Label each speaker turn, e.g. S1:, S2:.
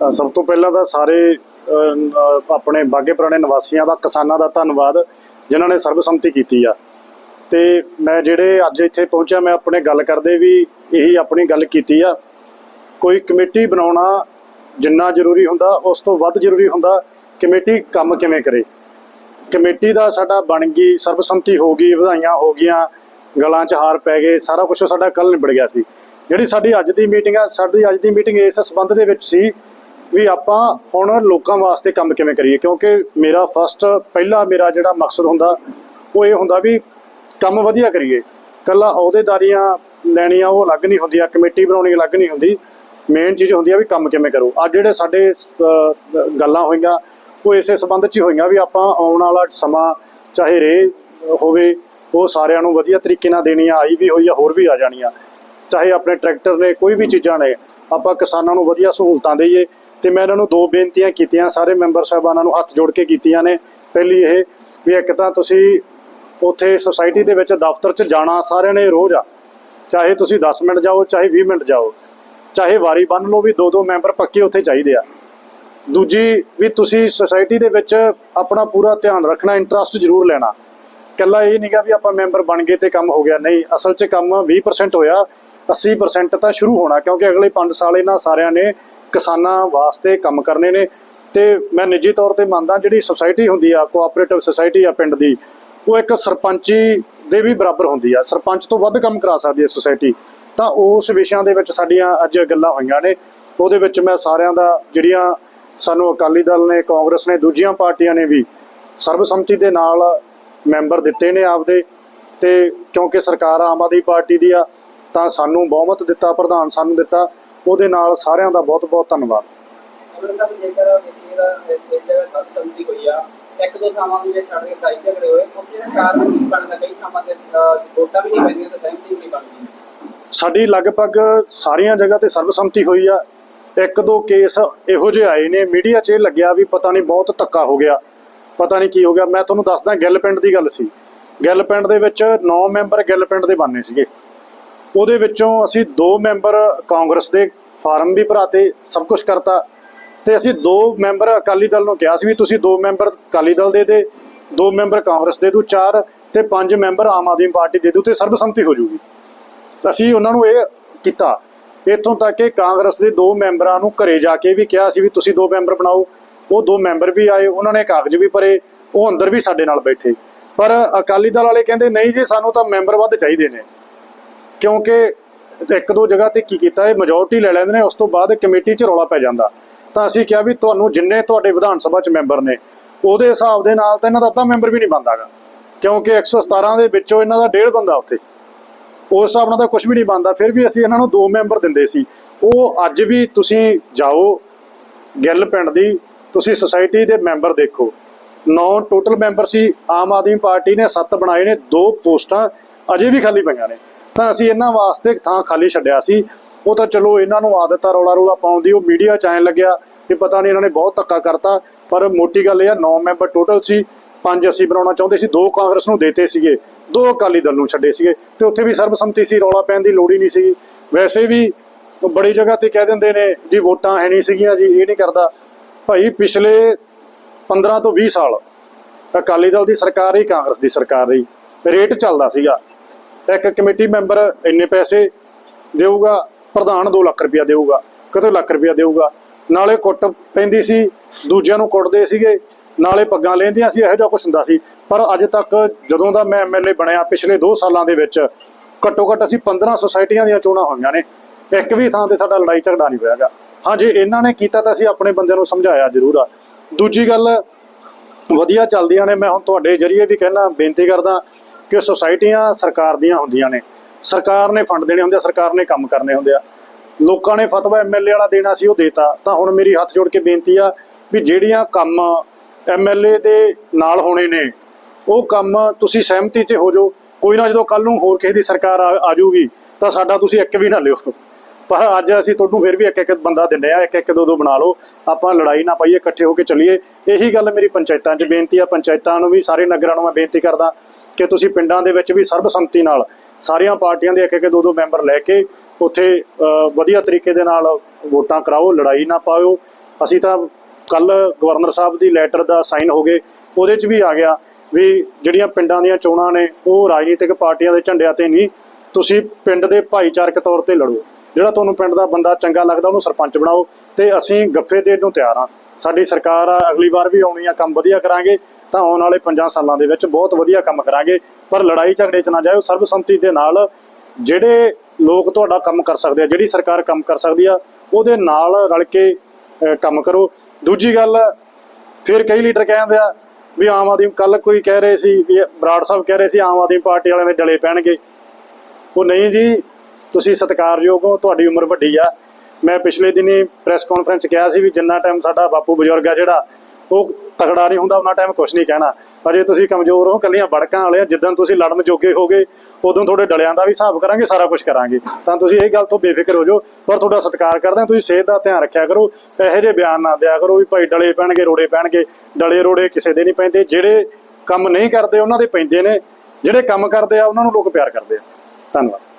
S1: ਤਾਂ ਸਭ ਤੋਂ ਪਹਿਲਾਂ ਤਾਂ ਸਾਰੇ ਆਪਣੇ ਬਾਗੇ ਪੁਰਾਣੇ ਨਿਵਾਸੀਆਂ ਦਾ, ਕਿਸਾਨਾਂ ਦਾ ਧੰਨਵਾਦ, ਜਿਨ੍ਹਾਂ ਨੇ ਸਰਬਸੰਮਤੀ ਕੀਤੀ ਆ। ਤੇ ਮੈਂ ਜਿਹੜੇ ਅੱਜ ਇੱਥੇ ਪਹੁੰਚਿਆ, ਮੈਂ ਆਪਣੇ ਗੱਲ ਕਰਦੇ ਵੀ ਇਹੀ ਆਪਣੀ ਗੱਲ ਕੀਤੀ ਆ। ਕੋਈ ਕਮੇਟੀ ਬਣਾਉਣਾ ਜਿੰਨਾ ਜ਼ਰੂਰੀ ਹੁੰਦਾ, ਉਸ ਤੋਂ ਵੱਧ ਜ਼ਰੂਰੀ ਹੁੰਦਾ, ਕਮੇਟੀ ਕੰਮ ਕਿਵੇਂ ਕਰੇ। ਕਮੇਟੀ ਦਾ ਸਾਡਾ ਬਣ ਗਈ, ਸਰਬਸੰਮਤੀ ਹੋ ਗਈ, ਵਧਾਈਆਂ ਹੋ ਗਈਆਂ, ਗਲਾਂ 'ਚ ਹਾਰ ਪੈ ਗਏ, ਸਾਰਾ ਕੁਝ ਸਾਡਾ ਕੱਲ ਨਿਬੜ ਗਿਆ ਸੀ। ਜਿਹੜੀ ਸਾਡੀ ਅੱਜ ਦੀ ਮੀਟਿੰਗ ਆ, ਸਾਡੀ ਅੱਜ ਦੀ ਮੀਟਿੰਗ ਇਸ ਸੰਬੰਧ ਦੇ ਵਿੱਚ ਸੀ ਵੀ ਆਪਾਂ ਹੁਣ ਲੋਕਾਂ ਵਾਸਤੇ ਕੰਮ ਕਿਵੇਂ ਕਰੀਏ? ਕਿਉਂਕਿ ਮੇਰਾ ਫਸਟ ਪਹਿਲਾ ਮੇਰਾ ਜਿਹੜਾ ਮਕਸਦ ਹੁੰਦਾ, ਉਹ ਇਹ ਹੁੰਦਾ ਵੀ ਕੰਮ ਵਧੀਆ ਕਰੀਏ। ਕੱਲਾ ਅਹੁਦੇਦਾਰੀਆਂ ਲੈਣੀਆਂ ਉਹ ਅਲੱਗ ਨਹੀਂ ਹੁੰਦੀਆਂ, ਕਮੇਟੀ ਬਣਾਉਣੀ ਅਲੱਗ ਨਹੀਂ ਹੁੰਦੀ। ਮੇਨ ਚੀਜ਼ ਹੁੰਦੀ ਆ ਵੀ ਕੰਮ ਕਿਵੇਂ ਕਰੋ। ਅੱਜ ਜਿਹੜੇ ਸਾਡੇ ਗੱਲਾਂ ਹੋਈਆਂ, ਉਹ ਇਸੇ ਸੰਬੰਧ 'ਚ ਹੀ ਹੋਈਆਂ ਵੀ ਆਪਾਂ ਆਉਣ ਵਾਲਾ ਸਮਾਂ ਚਾਹੇ ਰੇ ਹੋਵੇ, ਉਹ ਸਾਰਿਆਂ ਨੂੰ ਵਧੀਆ ਤਰੀਕੇ ਨਾਲ ਦੇਣੀ ਆਈ ਵੀ ਹੋਈ ਆ, ਹੋਰ ਵੀ ਆ ਜਾਣੀਆਂ। ਚਾਹੇ ਆਪਣੇ ਟਰੈਕਟਰ ਨੇ, ਕੋਈ ਵੀ ਚੀਜ਼ਾਂ ਨੇ, ਆਪਾਂ ਕਿਸਾਨਾਂ ਨੂੰ ਵਧੀਆ ਸਹੂਲਤਾਂ ਦੇਈਏ ਤੇ ਮੈਂ ਇਹਨਾਂ ਨੂੰ ਦੋ ਬੇਨਤੀਆਂ ਕੀਤੀਆਂ, ਸਾਰੇ ਮੈਂਬਰ ਸਾਹਿਬਾਨਾਂ ਨੂੰ ਹੱਥ ਜੋੜ ਕੇ ਕੀਤੀਆਂ ਨੇ। ਪਹਿਲੀ ਇਹ ਵੀ ਇੱਕ ਤਾਂ ਤੁਸੀਂ ਉੱਥੇ ਸੁਸਾਇਟੀ ਦੇ ਵਿੱਚ ਦਫ਼ਤਰ 'ਚ ਜਾਣਾ ਸਾਰਿਆਂ ਨੇ ਰੋਜ਼ ਆ। ਚਾਹੇ ਤੁਸੀਂ 10 ਮਿੰਟ ਜਾਓ, ਚਾਹੇ 20 ਮਿੰਟ ਜਾਓ। ਚਾਹੇ ਵਾਰੀ ਬੰਨ ਲਓ ਵੀ ਦੋ ਦੋ ਮੈਂਬਰ ਪੱਕੇ ਉੱਥੇ ਚਾਹੀਦੇ ਆ। ਦੂਜੀ ਵੀ ਤੁਸੀਂ ਸੁਸਾਇਟੀ ਦੇ ਵਿੱਚ ਆਪਣਾ ਪੂਰਾ ਧਿਆਨ ਰੱਖਣਾ ਇੰਟਰਸਟ ਜ਼ਰੂਰ ਲੈਣਾ। ਕੱਲਾ ਇਹ ਨਹੀਂਗਾ ਵੀ ਆਪਾਂ ਮੈਂਬਰ ਬਣ ਗਏ ਤੇ ਕੰਮ ਹੋ ਗਿਆ। ਨਹੀਂ, ਅਸਲ 'ਚ ਕੰਮ 20% ਹੋਇਆ 80% ਤਾਂ ਸ਼ੁਰੂ ਹੋਣਾ ਕਿਉਂਕਿ ਅਗਲੇ 5 ਸਾਲ ਇਹਨਾਂ ਸਾਰਿਆਂ ਨੇ ਕਿਸਾਨਾਂ ਵਾਸਤੇ ਕੰਮ ਕਰਨੇ ਨੇ ਤੇ ਮੈਂ ਨਿੱਜੀ ਤੌਰ ਤੇ ਮੰਨਦਾ ਜਿਹੜੀ ਸੁਸਾਇਟੀ ਹੁੰਦੀ ਆ ਕੋਆਪਰੇਟਿਵ ਸੁਸਾਇਟੀ ਆ ਪਿੰਡ ਦੀ, ਉਹ ਇੱਕ ਸਰਪੰਚੀ ਦੇ ਵੀ ਬਰਾਬਰ ਹੁੰਦੀ ਆ। ਸਰਪੰਚ ਤੋਂ ਵੱਧ ਕੰਮ ਕਰਾ ਸਕਦੀ ਹੈ ਸੁਸਾਇਟੀ ਤਾਂ ਉਸ ਵਿਸ਼ਿਆਂ ਦੇ ਵਿੱਚ ਸਾਡੀਆਂ ਅੱਜ ਗੱਲਾਂ ਹੋਈਆਂ ਨੇ। ਉਹਦੇ ਵਿੱਚ ਮੈਂ ਸਾਰਿਆਂ ਦਾ, ਜਿਹੜੀਆਂ ਸਾਨੂੰ ਅਕਾਲੀ ਦਲ ਨੇ, ਕਾਂਗਰਸ ਨੇ, ਦੂਜੀਆਂ ਪਾਰਟੀਆਂ ਨੇ ਵੀ ਸਰਬਸੰਮਤੀ ਦੇ ਨਾਲ ਮੈਂਬਰ ਦਿੱਤੇ ਨੇ ਆਪਦੇ। ਤੇ ਕਿਉਂਕਿ ਸਰਕਾਰ ਆਮ ਆਦਮੀ ਪਾਰਟੀ ਦੀ ਆ, ਤਾਂ ਸਾਨੂੰ ਬਹੁਮਤ ਦਿੱਤਾ, ਪ੍ਰਧਾਨ ਸਾਨੂੰ ਦਿੱਤਾ। ਉਹਦੇ ਨਾਲ ਸਾਰਿਆਂ ਦਾ ਬਹੁਤ ਬਹੁਤ ਧੰਨਵਾਦ।
S2: ਅਮਰ ਸਾਹਿਬ ਜੇਕਰ ਮਿੱਟੀ ਦਾ ਇਸ ਜਗ੍ਹਾ ਸਭ ਸੰਮਤੀ ਹੋਈ ਆ ਇੱਕ ਦੋ ਥਾਵਾਂ ਨੂੰ ਜੇ ਛੱਡ ਕੇ ਸਾਈ ਝਗੜੇ ਹੋਏ ਉੱਥੇ ਦਾ ਕਾਰਨ ਕੀ ਬਣਦਾ? ਕਈ ਥਾਵਾਂ ਤੇ ਅਹ, ਵੋਟਾਂ ਵੀ ਨਹੀਂ ਪੈਂਦੀਆਂ ਤੇ ਸਹਿਮਤੀ ਵੀ ਨਹੀਂ ਬਣਦੀ।
S1: ਸਾਡੀ ਲਗਭਗ ਸਾਰੀਆਂ ਜਗ੍ਹਾ ਤੇ ਸਰਬਸੰਮਤੀ ਹੋਈ ਆ। ਇੱਕ ਦੋ ਕੇਸ ਇਹੋ ਜਿਹੇ ਆਏ ਨੇ ਮੀਡੀਆ 'ਚ ਇਹ ਲੱਗਿਆ ਵੀ ਪਤਾ ਨਹੀਂ ਬਹੁਤ ਧੱਕਾ ਹੋ ਗਿਆ। ਪਤਾ ਨਹੀਂ ਕੀ ਹੋ ਗਿਆ। ਮੈਂ ਤੁਹਾਨੂੰ ਦੱਸਦਾ ਗਿੱਲ ਪਿੰਡ ਦੀ ਗੱਲ ਸੀ। ਗਿੱਲ ਪਿੰਡ ਦੇ ਵਿੱਚ 9 ਮੈਂਬਰ ਗਿੱਲ ਪਿੰਡ ਦੇ ਬਣਨੇ ਸੀਗੇ। ਉਹਦੇ ਵਿੱਚੋਂ ਅਸੀਂ ਦੋ ਮੈਂਬਰ ਕਾਂਗਰਸ ਦੇ ਫਾਰਮ ਵੀ ਭਰਾਤੇ ਸਭ ਕੁਝ ਕਰਤਾ। ਤੇ ਅਸੀਂ ਦੋ ਮੈਂਬਰ ਅਕਾਲੀ ਦਲ ਨੂੰ ਕਿਹਾ ਸੀ ਵੀ ਤੁਸੀਂ ਦੋ ਮੈਂਬਰ ਅਕਾਲੀ ਦਲ ਦੇ ਦੇ, ਦੋ ਮੈਂਬਰ ਕਾਂਗਰਸ ਦੇ ਦਿਓ ਚਾਰ ਤੇ ਪੰਜ ਮੈਂਬਰ ਆਮ ਆਦਮੀ ਪਾਰਟੀ ਦੇ ਦਿਓ ਤੇ ਸਰਬਸੰਮਤੀ ਹੋ ਜਾਊਗੀ ਅਸੀਂ ਉਹਨਾਂ ਨੂੰ ਇਹ ਕੀਤਾ। ਇੱਥੋਂ ਤੱਕ ਕਿ ਕਾਂਗਰਸ ਦੇ ਦੋ ਮੈਂਬਰਾਂ ਨੂੰ ਘਰੇ ਜਾ ਕੇ ਵੀ ਕਿਹਾ ਸੀ ਵੀ ਤੁਸੀਂ ਦੋ ਮੈਂਬਰ ਬਣਾਓ। ਉਹ ਦੋ ਮੈਂਬਰ ਵੀ ਆਏ, ਉਹਨਾਂ ਨੇ ਕਾਗਜ਼ ਵੀ ਭਰੇ, ਉਹ ਅੰਦਰ ਵੀ ਸਾਡੇ ਨਾਲ ਬੈਠੇ। ਪਰ ਅਕਾਲੀ ਦਲ ਵਾਲੇ ਕਹਿੰਦੇ, ਨਹੀਂ ਜੀ, ਸਾਨੂੰ ਤਾਂ ਮੈਂਬਰ ਵੱਧ ਚਾਹੀਦੇ ਨੇ। ਕਿਉਂਕਿ ਇੱਕ ਦੋ ਜਗ੍ਹਾ ਤੇ ਕੀ ਕੀਤਾ, ਇਹ ਮੈਜੋਰਟੀ ਲੈ ਲੈਂਦੇ ਨੇ, ਉਸ ਤੋਂ ਬਾਅਦ ਕਮੇਟੀ 'ਚ ਰੌਲਾ ਪੈ ਜਾਂਦਾ। ਤਾਂ ਅਸੀਂ ਕਿਹਾ ਵੀ ਤੁਹਾਨੂੰ ਜਿੰਨੇ ਤੁਹਾਡੇ ਵਿਧਾਨ ਸਭਾ 'ਚ ਮੈਂਬਰ ਨੇ, ਉਹਦੇ ਹਿਸਾਬ ਦੇ ਨਾਲ ਤਾਂ ਇਹਨਾਂ ਦਾ ਅੱਧਾ ਮੈਂਬਰ ਵੀ ਨਹੀਂ ਬਣਦਾਗਾ ਕਿਉਂਕਿ 117 ਦੇ ਵਿੱਚੋਂ ਇਹਨਾਂ ਦਾ ਡੇਢ ਬੰਦਾ ਉੱਥੇ। ਉਸ ਹਿਸਾਬ ਨਾਲ ਤਾਂ ਕੁਝ ਵੀ ਨਹੀਂ ਬਣਦਾ, ਫਿਰ ਵੀ ਅਸੀਂ ਇਹਨਾਂ ਨੂੰ ਦੋ ਮੈਂਬਰ ਦਿੰਦੇ ਸੀ। ਉਹ ਅੱਜ ਵੀ ਤੁਸੀਂ ਜਾਓ, ਗਿੱਲ ਪਿੰਡ ਦੀ, ਤੁਸੀਂ ਸੁਸਾਇਟੀ ਦੇ ਮੈਂਬਰ ਦੇਖੋ। ਨੌ ਟੋਟਲ ਮੈਂਬਰ ਸੀ, ਆਮ ਆਦਮੀ ਪਾਰਟੀ ਨੇ 7 ਬਣਾਏ ਨੇ, ਦੋ ਪੋਸਟਾਂ ਅਜੇ ਵੀ ਖਾਲੀ ਪਈਆਂ ਨੇ। ਤਾਂ ਅਸੀਂ ਇਹਨਾਂ ਵਾਸਤੇ ਥਾਂ ਖਾਲੀ ਛੱਡਿਆ ਸੀ। ਉਹ ਤਾਂ ਚਲੋ ਇਹਨਾਂ ਨੂੰ ਆਦਤ ਆ ਰੌਲਾ ਰੌਲਾ ਪਾਉਣ ਦੀ, ਉਹ ਮੀਡੀਆ ਚ ਐਂ ਲੱਗਿਆ ਕਿ ਪਤਾ ਨਹੀਂ ਇਹਨਾਂ ਨੇ ਬਹੁਤ ਧੱਕਾ ਕਰਤਾ। ਪਰ ਮੋਟੀ ਗੱਲ ਇਹ ਆ 9 ਮੈਂਬਰ ਟੋਟਲ ਸੀ, ਪੰਜ ਅਸੀਂ ਬਣਾਉਣਾ ਚਾਹੁੰਦੇ ਸੀ, ਦੋ ਕਾਂਗਰਸ ਨੂੰ ਦੇਤੇ ਸੀਗੇ, ਦੋ ਅਕਾਲੀ ਦਲ ਨੂੰ ਛੱਡੇ ਸੀਗੇ ਤੇ ਉੱਥੇ ਵੀ ਸਰਬਸੰਮਤੀ ਸੀ, ਰੌਲਾ ਪੈਣ ਦੀ ਲੋੜ ਹੀ ਨਹੀਂ ਸੀ ਵੈਸੇ ਵੀ ਬੜੀ ਜਗ੍ਹਾ ਤੇ ਕਹਿ ਦਿੰਦੇ ਨੇ, ਜੀ ਵੋਟਾਂ ਹੈ ਨਹੀਂ ਸੀਗੀਆਂ ਜੀ, ਇਹ ਨਹੀਂ ਕਰਦਾ। ਭਾਈ ਪਿਛਲੇ 15 ਤੋਂ 20 ਸਾਲ ਅਕਾਲੀ ਦਲ ਦੀ ਸਰਕਾਰ ਹੀ ਕਾਂਗਰਸ ਦੀ ਸਰਕਾਰ ਰਹੀ। ਰੇਟ ਚੱਲਦਾ ਸੀਗਾ। ਇੱਕ ਕਮੇਟੀ ਮੈਂਬਰ ਇੰਨੇ ਪੈਸੇ ਦੇਊਗਾ, ਪ੍ਰਧਾਨ 2 ਲੱਖ ਰੁਪਇਆ ਦੇਊਗਾ ਕਦੇ ਲੱਖ ਰੁਪਇਆ ਦੇਊਗਾ। ਨਾਲੇ ਕੁੱਟ ਪੈਂਦੀ ਸੀ, ਦੂਜਿਆਂ ਨੂੰ ਕੁੱਟਦੇ ਸੀਗੇ, ਨਾਲੇ ਪੱਗਾਂ ਲੈਂਦੀਆਂ ਸੀ, ਇਹੋ ਜਿਹਾ ਕੁਝ ਹੁੰਦਾ ਸੀ। ਪਰ ਅੱਜ ਤੱਕ ਜਦੋਂ ਦਾ ਮੈਂ ਐਮਐਲਏ ਬਣਿਆ, ਪਿਛਲੇ 2 ਸਾਲਾਂ ਦੇ ਵਿੱਚ ਘੱਟੋ ਘੱਟ ਅਸੀਂ 15 ਸੁਸਾਇਟੀਆਂ ਦੀਆਂ ਚੋਣਾਂ ਹੋਈਆਂ ਨੇ। ਇੱਕ ਵੀ ਥਾਂ ਤੇ ਸਾਡਾ ਲੜਾਈ ਝਗੜਾ ਨਹੀਂ ਹੋਇਆਗਾ। ਹਾਂ, ਜੇ ਇਹਨਾਂ ਨੇ ਕੀਤਾ ਤਾਂ ਅਸੀਂ ਆਪਣੇ ਬੰਦਿਆਂ ਨੂੰ ਸਮਝਾਇਆ ਜ਼ਰੂਰ ਆ। ਦੂਜੀ ਗੱਲ, ਵਧੀਆ ਚੱਲਦੀਆਂ ਨੇ। ਮੈਂ ਹੁਣ ਤੁਹਾਡੇ ਜਰੀਏ ਵੀ ਕਹਿਣਾ ਬੇਨਤੀ ਕਰਦਾ ਕਿ ਸੁਸਾਇਟੀਆਂ ਸਰਕਾਰ ਦੀਆਂ ਹੁੰਦੀਆਂ ਨੇ। ਸਰਕਾਰ ਨੇ ਫੰਡ ਦੇਣੇ ਹੁੰਦੇ ਆ, ਸਰਕਾਰ ਨੇ ਕੰਮ ਕਰਨੇ ਹੁੰਦੇ ਆ। ਲੋਕਾਂ ਨੇ ਫਤਵਾ ਐਮਐਲਏ ਵਾਲਾ ਦੇਣਾ ਸੀ, ਉਹ ਦੇਤਾ। ਤਾਂ ਹੁਣ ਮੇਰੀ ਹੱਥ ਜੋੜ ਕੇ ਬੇਨਤੀ ਆ ਵੀ ਜਿਹੜੀਆਂ ਕੰਮ ਐਮਐਲਏ ਦੇ ਨਾਲ ਹੋਣੇ ਨੇ, ਉਹ ਕੰਮ ਤੁਸੀਂ ਸਹਿਮਤੀ 'ਚ ਹੋ ਜਾਓ। ਕੋਈ ਨਾ ਜਦੋਂ ਕੱਲ ਨੂੰ ਹੋਰ ਕਿਸੇ ਦੀ ਸਰਕਾਰ ਆ ਆ ਜਾਊਗੀ ਤਾਂ ਸਾਡਾ ਤੁਸੀਂ ਇੱਕ ਵੀ ਨਾ ਲਿਓ। ਪਰ ਅੱਜ ਅਸੀਂ ਤੁਹਾਨੂੰ ਫਿਰ ਵੀ ਇੱਕ ਇੱਕ ਬੰਦਾ ਦਿੰਦੇ ਆ ਇੱਕ ਇੱਕ ਦੋ ਦੋ ਬਣਾ ਲਓ। ਆਪਾਂ ਲੜਾਈ ਨਾ ਪਾਈਏ, ਇਕੱਠੇ ਹੋ ਕੇ ਚੱਲੀਏ। ਇਹੀ ਗੱਲ ਮੇਰੀ ਪੰਚਾਇਤਾਂ 'ਚ ਬੇਨਤੀ ਆ। ਪੰਚਾਇਤਾਂ ਨੂੰ ਵੀ, ਸਾਰੇ ਨਗਰਾਂ ਨੂੰ ਮੈਂ ਬੇਨਤੀ ਕਰਦਾ ਕਿ ਤੁਸੀਂ ਪਿੰਡਾਂ ਦੇ ਵਿੱਚ ਵੀ ਸਰਬਸੰਮਤੀ ਨਾਲ ਸਾਰੀਆਂ ਪਾਰਟੀਆਂ ਦੇ ਇੱਕ ਇੱਕ ਦੋ ਦੋ ਮੈਂਬਰ ਲੈ ਕੇ ਉੱਥੇ ਵਧੀਆ ਤਰੀਕੇ ਦੇ ਨਾਲ ਵੋਟਾਂ ਕਰਾਓ, ਲੜਾਈ ਨਾ ਪਾਓ ਅਸੀਂ ਤਾਂ ਕੱਲ ਗਵਰਨਰ ਸਾਹਿਬ ਦੀ ਲੈਟਰ ਦਾ ਸਾਈਨ ਹੋ ਗਏ, ਉਹਦੇ 'ਚ ਵੀ ਆ ਗਿਆ ਵੀ ਜਿਹੜੀਆਂ ਪਿੰਡਾਂ ਦੀਆਂ ਚੋਣਾਂ ਨੇ, ਉਹ ਰਾਜਨੀਤਿਕ ਪਾਰਟੀਆਂ ਦੇ ਝੰਡਿਆਂ ਤੇ ਨਹੀਂ, ਤੁਸੀਂ ਪਿੰਡ ਦੇ ਭਾਈਚਾਰਕ ਤੌਰ ਤੇ ਲੜੋ। ਜਿਹੜਾ ਤੁਹਾਨੂੰ ਪਿੰਡ ਦਾ ਬੰਦਾ ਚੰਗਾ ਲੱਗਦਾ, ਉਹਨੂੰ ਸਰਪੰਚ ਬਣਾਓ ਤੇ ਅਸੀਂ ਗੱਫੇ ਦੇਣ ਨੂੰ ਤਿਆਰ ਹਾਂ। ਸਾਡੀ ਸਰਕਾਰ ਆ, ਅਗਲੀ ਵਾਰ ਵੀ ਆਉਣੀ ਆ, ਕੰਮ ਵਧੀਆ ਕਰਾਂਗੇ। ਤਾਂ ਆਉਣ ਵਾਲੇ 5 ਸਾਲਾਂ ਦੇ ਵਿੱਚ ਬਹੁਤ ਵਧੀਆ ਕੰਮ ਕਰਾਂਗੇ। ਪਰ ਲੜਾਈ ਝਗੜੇ 'ਚ ਨਾ ਜਾਇਓ, ਸਰਬਸੰਮਤੀ ਦੇ ਨਾਲ ਜਿਹੜੇ ਲੋਕ ਤੁਹਾਡਾ ਕੰਮ ਕਰ ਸਕਦੇ ਆ, ਜਿਹੜੀ ਸਰਕਾਰ ਕੰਮ ਕਰ ਸਕਦੀ ਆ, ਉਹਦੇ ਨਾਲ ਰਲ ਕੇ ਕੰਮ ਕਰੋ। ਦੂਜੀ ਗੱਲ, ਫਿਰ ਕਈ ਲੀਡਰ ਕਹਿੰਦੇ ਆ ਵੀ ਆਮ ਆਦਮੀ ਕੱਲ ਕੋਈ ਕਹਿ ਰਹੇ ਸੀ ਵੀ ਬਰਾੜ ਸਾਹਿਬ ਕਹਿ ਰਹੇ ਸੀ ਆਮ ਆਦਮੀ ਪਾਰਟੀ ਵਾਲਿਆਂ ਦੇ ਡਲੇ ਪੈਣਗੇ। ਉਹ ਨਹੀਂ ਜੀ, ਤੁਸੀਂ ਸਤਿਕਾਰਯੋਗ ਹੋ, ਤੁਹਾਡੀ ਉਮਰ ਵੱਡੀ ਆ। ਮੈਂ ਪਿਛਲੇ ਦਿਨੀ ਪ੍ਰੈਸ ਕਾਨਫਰੰਸ ਕਿਹਾ ਸੀ ਵੀ ਜਿੰਨਾ ਟਾਈਮ ਸਾਡਾ ਬਾਪੂ ਬਜ਼ੁਰਗ ਆ ਜਿਹੜਾ ਉਹ ਤਕੜਾ ਨਹੀਂ ਹੁੰਦਾ, ਉਹਨਾਂ ਟਾਈਮ ਕੁਝ ਨਹੀਂ ਕਹਿਣਾ। ਅਜੇ ਤੁਸੀਂ ਕਮਜ਼ੋਰ ਹੋ ਕੱਲੀਆਂ ਬੜਕਾਂ ਵਾਲੇ ਆ ਜਿੱਦਾਂ ਤੁਸੀਂ ਲੜਨ ਜੋਗੇ ਹੋਗੇ, ਉਦੋਂ ਤੁਹਾਡੇ ਡਲਿਆਂ ਦਾ ਵੀ ਹਿਸਾਬ ਕਰਾਂਗੇ, ਸਾਰਾ ਕੁਝ ਕਰਾਂਗੇ। ਤਾਂ ਤੁਸੀਂ ਇਹ ਗੱਲ ਤੋਂ ਬੇਫਿਕਰ ਹੋ ਜਾਓ, ਪਰ ਤੁਹਾਡਾ ਸਤਿਕਾਰ ਕਰਦੇ ਹਾਂ, ਤੁਸੀਂ ਸਿਹਤ ਦਾ ਧਿਆਨ ਰੱਖਿਆ ਕਰੋ, ਇਹੋ ਜਿਹੇ ਬਿਆਨ ਨਾ ਦਿਆ ਕਰੋ ਵੀ ਭਾਈ ਡਲੇ ਪੈਣਗੇ, ਰੋੜੇ ਪੈਣਗੇ। ਡਲੇ ਰੋੜੇ ਕਿਸੇ ਦੇ ਨਹੀਂ ਪੈਂਦੇ, ਜਿਹੜੇ ਕੰਮ ਨਹੀਂ ਕਰਦੇ, ਉਹਨਾਂ ਦੇ ਪੈਂਦੇ ਨੇ। ਜਿਹੜੇ ਕੰਮ ਕਰਦੇ ਆ, ਉਹਨਾਂ ਨੂੰ ਲੋਕ ਪਿਆਰ ਕਰਦੇ ਆ। ਧੰਨਵਾਦ।